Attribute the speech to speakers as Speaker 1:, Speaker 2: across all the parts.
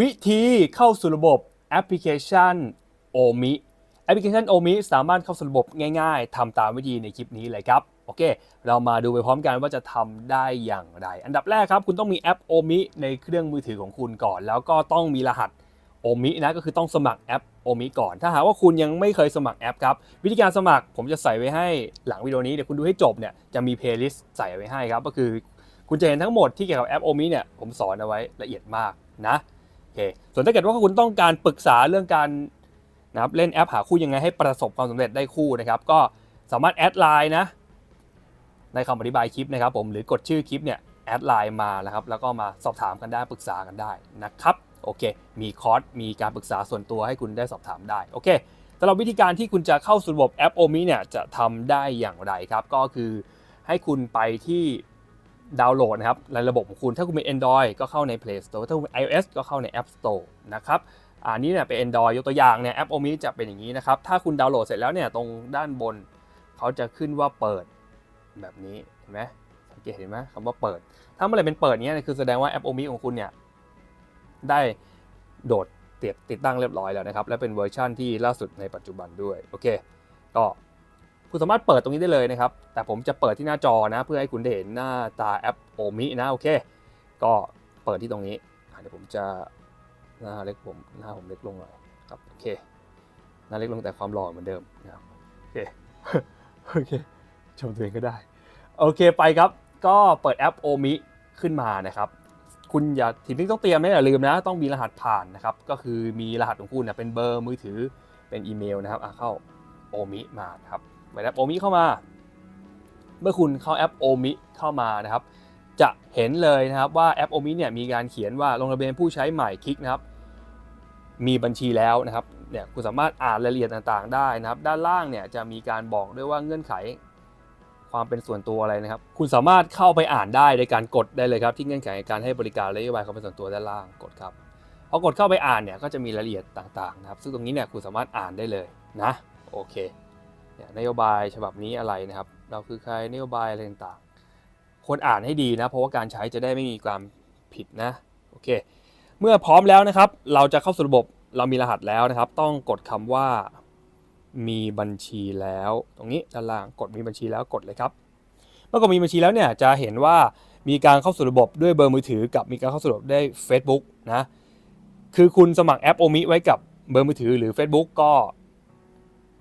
Speaker 1: วิธีเข้าสู่ระบบแอปพลิเคชัน OMI แอปพลิเคชัน OMI สามารถเข้าสู่ระบบง่ายๆทำตามวิธีในคลิปนี้เลยครับ โอเค เรามาดูไปพร้อมกันว่าจะทำได้อย่างไร อันดับแรกครับ คุณต้องมีแอป OMI ในเครื่องมือถือของคุณก่อน แล้วก็ต้องมีรหัส OMI นะ ก็คือต้องสมัครแอป OMI ก่อน ถ้าหากว่าคุณยังไม่เคยสมัครแอปครับ วิธีการสมัครผมจะใส่ไว้ให้หลังวิดีโอนี้ เดี๋ยวคุณดูให้จบเนี่ย จะมีเพลย์ลิสต์ใส่ไว้ให้ครับ ก็คือ คุณจะเห็นทั้งหมดที่เกี่ยวกับแอป OMI เนี่ย ผมสอนเอาไว้ละเอียดมากนะ เคส่วนถ้าเกิดว่าคุณต้องการปรึกษาเรื่องการนะครับเล่นแอปหาคู่ยังไงให้ประสบความสำเร็จได้คู่นะครับ ก็สามารถแอดไลน์นะในคำอธิบายคลิปนะครับผมหรือกดชื่อคลิปเนี่ยแอดไลน์มานะครับแล้วก็มาสอบถามกันได้ปรึกษากันได้นะครับโอเค มีคอร์สมีการปรึกษาส่วนตัวให้คุณได้สอบถามได้โอเคสำหรับวิธีการที่คุณจะเข้าสู่ระบบแอป OMI เนี่ยจะทำได้อย่างไรครับ ก็คือให้คุณไปที่ ดาวน์โหลดนะครับในระบบของคุณถ้าคุณเป็น Android ก็เข้าใน Play Store ถ้าคุณเป็น iOS ก็เข้าใน App Store นะครับอันนี้เนี่ยเป็น Android ยกตัวอย่างเนี่ยแอป OMI จะเป็นอย่างนี้นะครับถ้าคุณดาวน์โหลดเสร็จแล้วเนี่ยตรงด้านบนเขาจะขึ้นว่าเปิดแบบนี้เห็นไหมสังเกตเห็นไหมคำว่าเปิด ถ้าเมื่อไหร่เป็นเปิดเนี้ยคือแสดงว่าแอป OMI ของคุณเนี่ยได้โดดเตียบติดตั้งเรียบร้อยแล้วนะครับ และเป็นเวอร์ชั่นที่ล่าสุดในปัจจุบันด้วย โอเค ก็ คุณสามารถเปิดตรงนี้ได้เลยนะครับ แต่ผมจะเปิดที่หน้าจอนะ เพื่อให้คุณได้เห็นหน้าตาแอป OMI นะโอเค ก็เปิดที่ตรงนี้เดี๋ยวผมจะหน้าเล็กผมหน้าผมเล็กลงหน่อยครับโอเคหน้าเล็กลงแต่ความหล่อเหมือนเดิมนะครับโอเคโอเคชมตัวเองก็ได้โอเคไปครับ ก็เปิดแอป OMI ขึ้นมานะครับ คุณอย่าทีนี้ต้องเตรียมนะอย่าลืมนะ ต้องมีรหัสผ่านนะครับ ก็คือมีรหัสของคุณนะเป็นเบอร์มือถือเป็นอีเมลนะครับเข้า OMI มาครับ เปิดแอป OMI เข้ามา เมื่อคุณเข้าแอป OMI เข้ามานะครับ จะเห็นเลยนะครับว่าแอป OMI เนี่ยมีการเขียนว่าลงทะเบียนผู้ใช้ใหม่คลิกนะครับ มีบัญชีแล้วนะครับเนี่ยคุณสามารถอ่านรายละเอียดต่างๆ ได้นะครับ ด้านล่างเนี่ยจะมีการบอกด้วยว่าเงื่อนไขความเป็นส่วนตัวอะไรนะครับ คุณสามารถเข้าไปอ่านได้ในการกดได้เลยครับที่เงื่อนไขการให้บริการและนโยบายความเป็นส่วนตัวด้านล่างกดครับพอกดเข้าไปอ่านเนี่ยก็จะมีรายละเอียดต่างๆนะครับ ซึ่งตรงนี้เนี่ยคุณสามารถอ่านได้เลยนะโอเค นโยบายฉบับนี้อะไรนะครับ เราคือใครนโยบายอะไรต่างๆควรอ่านให้ดีนะ เพราะว่าการใช้จะได้ไม่มีความผิดนะโอเคเมื่อพร้อมแล้วนะครับ เราจะเข้าสู่ระบบเรามีรหัสแล้วนะครับ ต้องกดคำว่ามีบัญชีแล้ว ตรงนี้ด้านล่างกดมีบัญชีแล้วกดเลยครับ เมื่อกดมีบัญชีแล้วเนี่ยจะเห็นว่ามีการเข้าสู่ระบบด้วยเบอร์มือถือ กับมีการเข้าสู่ระบบได้ Facebook นะคือคุณสมัครแอป OMI ไว้กับเบอร์มือถือหรือ Facebook ก็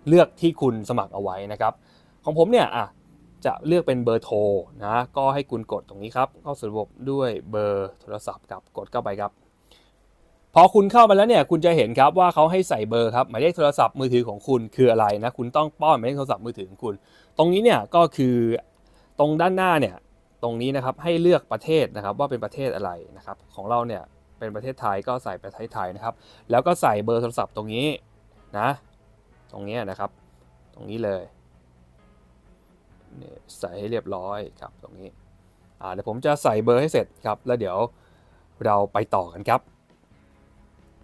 Speaker 1: เลือกที่คุณสมัครเอาไว้นะครับ ของผมเนี่ยอะจะเลือกเป็นเบอร์โทรนะก็ให้คุณกดตรงนี้ครับ เข้าสู่ระบบด้วยเบอร์โทรศัพท์ครับกดเข้าไปครับ พอคุณเข้ามาแล้วเนี่ยคุณจะเห็นครับว่าเขาให้ใส่เบอร์ครับหมายเลขโทรศัพท์มือถือของคุณคืออะไรนะคุณต้องป้อนหมายเลขโทรศัพท์มือถือของคุณ ตรงนี้เนี่ยก็คือตรงด้านหน้าเนี่ยตรงนี้นะครับให้เลือกประเทศนะครับว่าเป็นประเทศอะไรนะครับของเราเนี่ยเป็นประเทศไทยก็ใส่ประเทศไทยนะครับ แล้วก็ใส่เบอร์โทรศัพท์ตรงนี้นะ ตรงนี้นะครับ ตรงนี้เลยเนี่ยใส่ให้เรียบร้อยครับตรงนี้อ่าเดี๋ยวผมจะใส่เบอร์ให้เสร็จครับ แล้วเดี๋ยวเราไปต่อกันครับ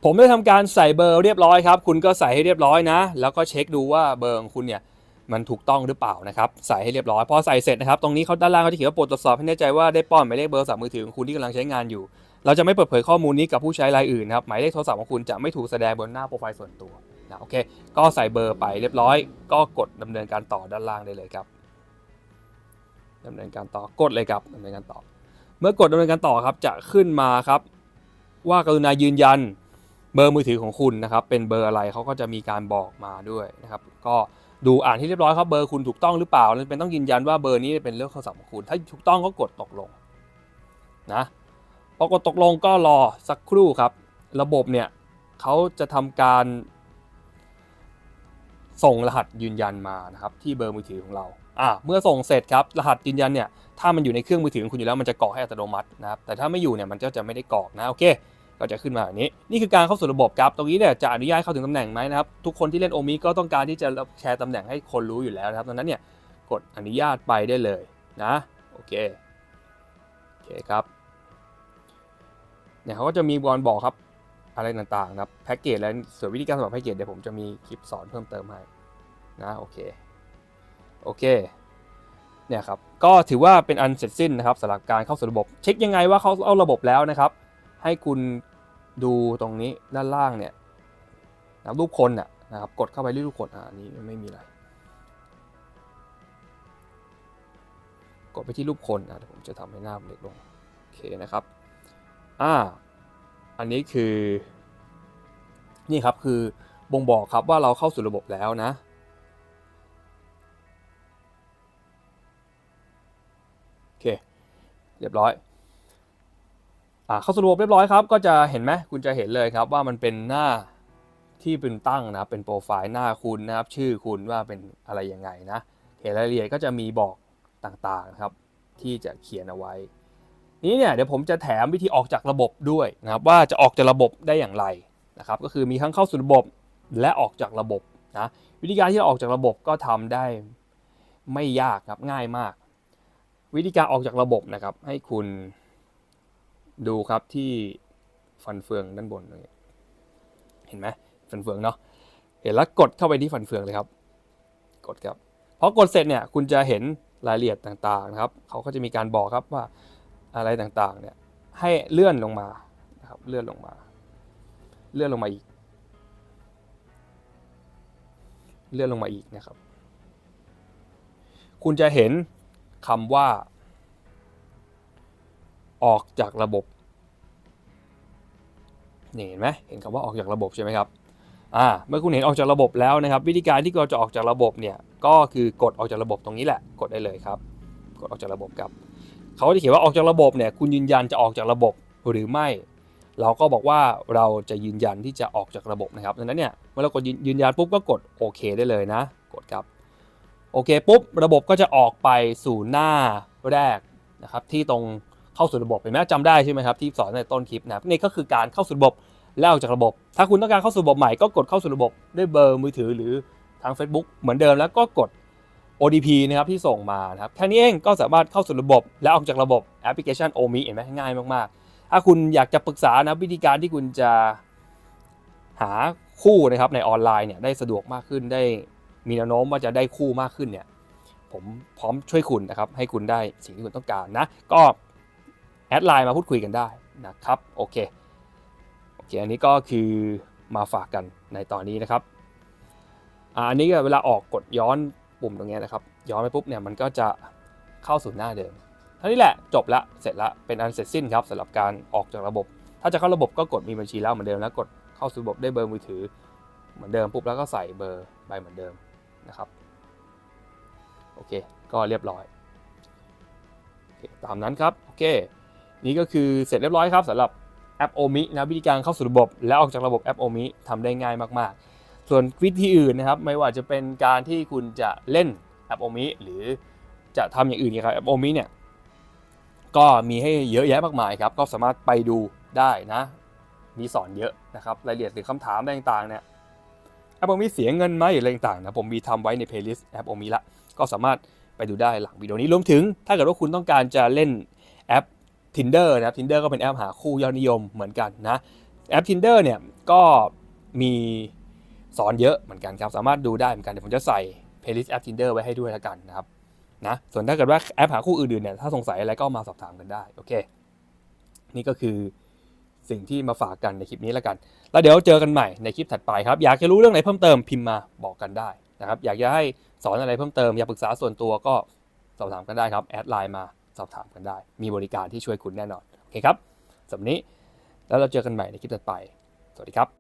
Speaker 1: ผมได้ทำการใส่เบอร์เรียบร้อยครับ คุณก็ใส่ให้เรียบร้อยนะ แล้วก็เช็คดูว่าเบอร์ของคุณเนี่ยมันถูกต้องหรือเปล่านะครับ ใส่ให้เรียบร้อย พอใส่เสร็จนะครับ ตรงนี้เขาด้านล่างเขาจะเขียนว่าโปรดตรวจสอบให้แน่ใจว่าได้ป้อนหมายเลขเบอร์โทรศัพท์มือถือของคุณที่กำลังใช้งานอยู่ เราจะไม่เปิดเผยข้อมูลนี้กับผู้ใช้รายอื่นครับ หมายเลขโทรศัพท์ของคุณจะไม่ถูกแสดงบนหน้าโปรไฟล์ส่วนตัว นะโอเค ก็ใส่เบอร์ไปเรียบร้อย ก็กดดำเนินการต่อด้านล่างได้เลยครับดำเนินการต่อกดเลยครับดำเนินการต่อ เมื่อกดดำเนินการต่อครับจะขึ้นมาครับ ว่ากรุณายืนยันเบอร์มือถือของคุณนะครับ เป็นเบอร์อะไรเขาก็จะมีการบอกมาด้วยนะครับ ก็ดูอ่านที่เรียบร้อยครับเบอร์คุณถูกต้องหรือเปล่าเป็นต้องยืนยันว่าเบอร์นี้เป็นเรื่องโทรศัพท์ของคุณ ถ้าถูกต้องก็กดตกลงนะพอกดตกลงก็รอสักครู่ครับ ระบบเนี่ยเขาจะทำการ ส่งรหัสยืนยันมานะครับที่เบอร์มือถือของเราอ่าเมื่อส่งเสร็จครับรหัสยืนยันเนี่ยถ้ามันอยู่ในเครื่องมือถือของคุณอยู่แล้วมันจะกรอกให้อัตโนมัตินะครับแต่ถ้าไม่อยู่เนี่ยมันก็จะไม่ได้กรอกนะโอเคก็จะขึ้นมาแบบนี้นี่คือการเข้าสู่ระบบครับตรงนี้เนี่ยจะอนุญาตเข้าถึงตำแหน่งไหมนะครับทุกคนที่เล่นโอมิก็ต้องการที่จะแชร์ตำแหน่งให้คนรู้อยู่แล้วนะครับดังนั้นเนี่ยกดอนุญาตไปได้เลยนะโอเคโอเคครับเนี่ยเขาก็จะมีบอลบอกครับ อะไรต่างๆนะครับแพ็กเกจและส่วนวิธีการสมัครแพ็กเกจเดี๋ยวผมจะมีคลิปสอนเพิ่มเติมให้นะโอเคโอเคเนี่ยครับก็ถือว่าเป็นอันเสร็จสิ้นนะครับสำหรับการเข้าสู่ระบบ เช็คยังไงว่าเขาเอาระบบแล้วนะครับ ให้คุณดูตรงนี้ด้านล่างเนี่ยนะรูปคนน่ะนะครับกดเข้าไปที่รูปคนอ่าอันนี้ไม่มีอะไรกดไปที่รูปคนนะเดี๋ยวผมจะทำให้หน้าเล็กลงโอเคนะครับอ่า อันนี้คือนี่ครับคือบ่งบอกครับว่าเราเข้าสู่ระบบแล้วนะ โอเค เรียบร้อยอ่าเข้าสู่ระบบเรียบร้อยครับ ก็จะเห็นไหมคุณจะเห็นเลยครับว่ามันเป็นหน้าที่เป็นตั้งนะครับเป็นโปรไฟล์หน้าคุณนะครับ ชื่อคุณว่าเป็นอะไรยังไงนะเห็นรายละเอียดก็จะมีบอกต่างๆนะครับ ที่จะเขียนเอาไว้ นี้เนี่ยเดี๋ยวผมจะแถมวิธีออกจากระบบด้วยนะครับว่าจะออกจากระบบได้อย่างไรนะครับก็คือมีทั้งเข้าสู่ระบบและออกจากระบบนะวิธีการที่จะออกจากระบบก็ทำได้ไม่ยากครับง่ายมาก วิธีการออกจากระบบนะครับ ให้คุณดูครับที่ฟันเฟืองด้านบนนี้เห็นไหมฟันเฟืองเนาะเห็นแล้วกดเข้าไปที่ฟันเฟืองเลยครับกดครับพอกดเสร็จเนี่ยคุณจะเห็นรายละเอียดต่างๆนะครับเขาก็จะมีการบอกครับว่า อะไรต่างๆเนี่ยให้เลื่อนลงมานะครับเลื่อนลงมา เลื่อนลงมาอีก เลื่อนลงมาอีกนะครับ คุณจะเห็นคำว่า ออกจากระบบเห็นไหมเห็นคำว่าออกจากระบบใช่ไหมครับอ่าเมื่อคุณเห็นออกจากระบบแล้วนะครับ วิธีการที่เราจะออกจากระบบเนี่ยก็คือกดออกจากระบบตรงนี้แหละ กดได้เลยครับ กดออกจากระบบครับ เขาจะเขียนว่าออกจากระบบเนี่ยคุณยืนยันจะออกจากระบบหรือไม่ เราก็บอกว่าเราจะยืนยันที่จะออกจากระบบนะครับดังนั้นเนี่ยเมื่อเรากดยืนยันปุ๊บก็กดโอเคได้เลยนะ กดครับโอเคปุ๊บระบบก็จะออกไปสู่หน้าแรกนะครับที่ตรงเข้าสู่ระบบเห็นไหมจำได้ใช่ไหมครับที่สอนในต้นคลิปนะนี่ก็คือการเข้าสู่ระบบแล้วออกจากระบบ ถ้าคุณต้องการเข้าสู่ระบบใหม่ก็กดเข้าสู่ระบบด้วยเบอร์มือถือหรือทาง Facebook เหมือนเดิมแล้วก็กด ODP นะครับที่ส่งมานะครับแค่นี้เองก็สามารถเข้าสู่ระบบและออกจากระบบแอปพลิเคชัน OMI เห็นไหมง่ายมากๆ ถ้าคุณอยากจะปรึกษานะวิธีการที่คุณจะหาคู่นะครับในออนไลน์เนี่ยได้สะดวกมากขึ้นได้มีแนวโน้มว่าจะได้คู่มากขึ้นเนี่ยผมพร้อมช่วยคุณนะครับให้คุณได้สิ่งที่คุณต้องการนะก็แอดไลน์มาพูดคุยกันได้นะครับโอเคโอเค อันนี้ก็คือมาฝากกันในตอนนี้นะครับอันนี้เวลาออกกดย้อน ปุ่มตรงนี้นะครับ ย้อนไปปุ๊บเนี่ยมันก็จะเข้าสู่หน้าเดิมท่านี้แหละจบละเสร็จละเป็นอันเสร็จสิ้นครับสำหรับการออกจากระบบ ถ้าจะเข้าระบบก็กดมีบัญชีแล้วเหมือนเดิมแล้วกดเข้าสู่ระบบได้เบอร์มือถือ เหมือนเดิมปุ๊บแล้วก็ใส่เบอร์ไปเหมือนเดิมนะครับโอเคก็เรียบร้อยตามนั้นครับโอเคนี่ก็คือเสร็จเรียบร้อยครับสำหรับแอป OMI นะวิธีการเข้าสู่ระบบ และออกจากระบบแอป OMI ทำได้ง่ายมากๆ ส่วนวิธีอื่นนะครับไม่ว่าจะเป็นการที่คุณจะเล่นแอป OMI หรือจะทำอย่างอื่นเกี่ยวกับแอป OMI เนี่ยก็มีให้เยอะแยะมากมายครับ ก็สามารถไปดูได้นะ มีสอนเยอะนะครับรายละเอียดหรือคำถามอะไรต่างๆเนี่ยแอปโอมีเสียเงินไหมหรืออะไรต่างๆนะผมมีทำไว้ในเพลย์ลิสต์แอปโอมีละก็สามารถไปดูได้หลังวิดีโอนี้รวมถึง ถ้าเกิดว่าคุณต้องการจะเล่นแอป Tinder นะครับ Tinder ก็เป็นแอปหาคู่ยอดนิยมเหมือนกันนะแอป Tinder เนี่ยก็มี สอนเยอะเหมือนกันครับ สามารถดูได้เหมือนกันเดี๋ยวผมจะใส่เพลย์ลิสต์แอป Tinder ไว้ให้ด้วยล้วกันนะครับนะส่วนถ้าเกิดว่าแอปหาคู่อื่นๆเนี่ยถ้าสงสัยอะไรก็มาสอบถามกันได้โอเค นี่ก็คือสิ่งที่มาฝากกันในคลิปนี้ล้วกัน แล้วเดี๋ยวเจอกันใหม่ในคลิปถัดไปครับ อยากจะรู้เรื่องไหนเพิ่มเติมพิมพ์มาบอกกันได้นะครับ อยากจะให้สอนอะไรเพิ่มเติมอยากปรึกษาส่วนตัวก็สอบถามกันได้ครับแอดไลน์มาสอบถามกันได้ มีบริการที่ช่วยคุณแน่นอนโอเคครับสำหรับนี้แล้วเราเจอกันใหม่ในคลิปถัดไป สวัสดีครับ